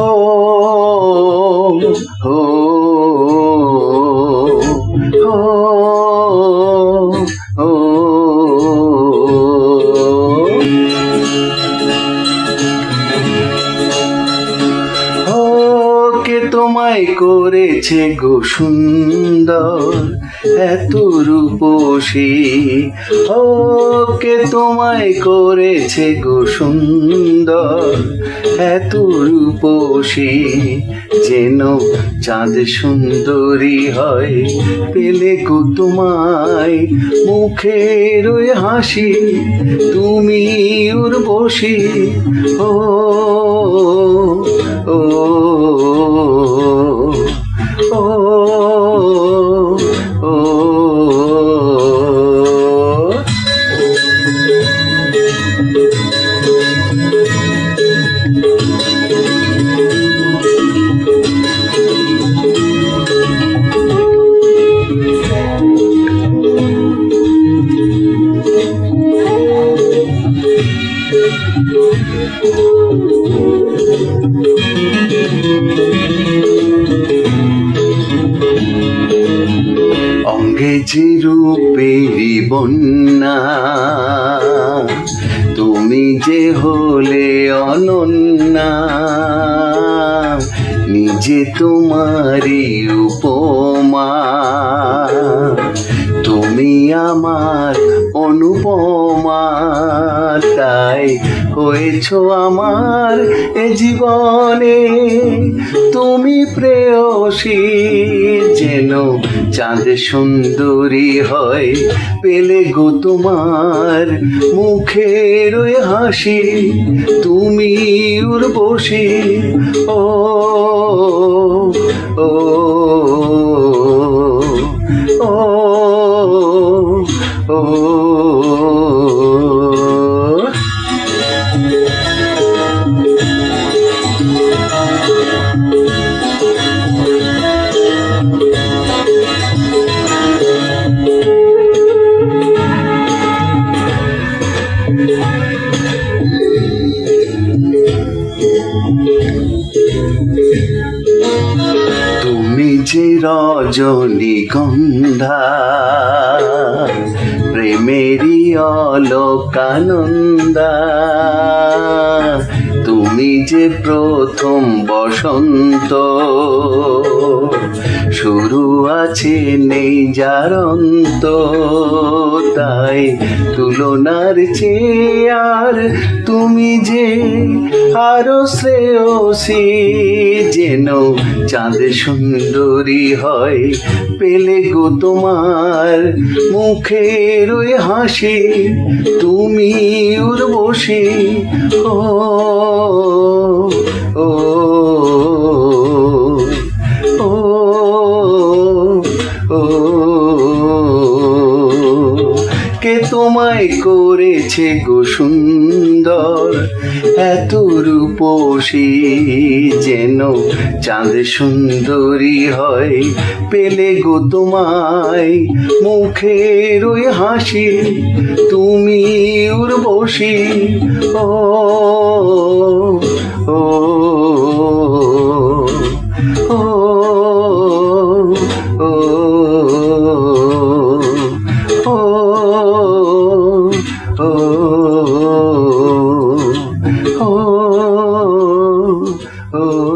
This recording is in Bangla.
Oh. করেছে গো সুন্দর এত রূপসী ও কে তোমায় করেছে গো সুন্দর এত রূপসী যেন চাঁদ সুন্দরী হয় পেলে গো তোমায় মুখের ওই হাসি তুমি উর্বশী ও ও ও ও যে রূপেরি বন্যা। তুমি যে হলে অনন্যা, নিজে তোমারই উপমা। তুমি আমার অনুপমা, তাই হয়েছ আমার এ জীবনে। তুমি প্রেয়সী চাঁদ সুন্দরী হয় পেলে গো তোমার মুখের হাসি তুমি উর্বশী ও যে রজনীগন্ধা। প্রেমেরই অলোকানন্দা। তুমি যে প্রথম বসন্ত, শুরু আছে নেই যার অন্ত তাই তুলনার চেয়ে আর তুমি যে আরও শ্রেয়সী, যেন চাঁদ সুন্দরী হয়, পেলে গো তোমার মুখের ওই হাসি, তুমি উর্বশী, ও ও তোমায় করেছে গো সুন্দর। এত রূপসী যেন চাঁদ সুন্দরী হয়। পেলে গো তোমায় মুখের ওই হাসি, তুমি উর্বশী। ও oh,